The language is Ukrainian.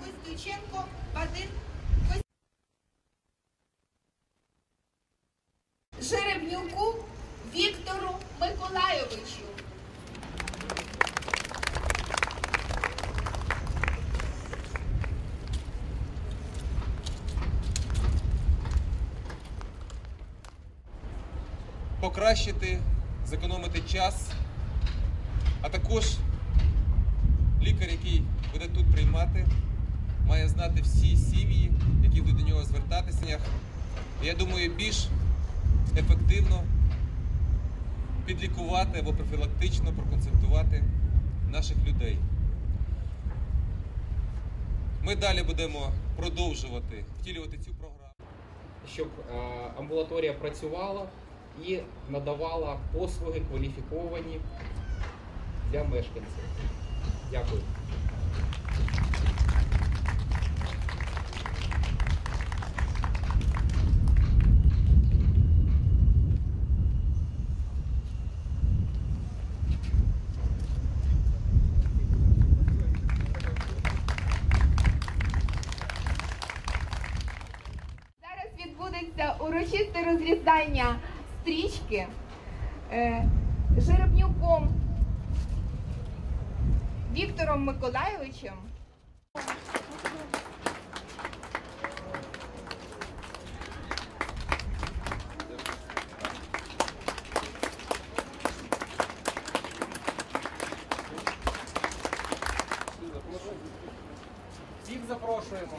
Костюченко Вадим Кос- Жеребнюку Віктору Миколайовичу. покращити, зекономити час, а також лікар, який буде тут приймати, має знати всі сім'ї, які будуть до нього звертатися. Я думаю, більш ефективно підлікувати або профілактично проконсультувати наших людей. Ми далі будемо продовжувати втілювати цю програму. щоб е, амбулаторія працювала і надавала послуги кваліфіковані для мешканців. Дякую. Відбудеться урочисте розрізання стрічки е, Жеребнюком Віктором Миколайовичем. Всіх запрошуємо.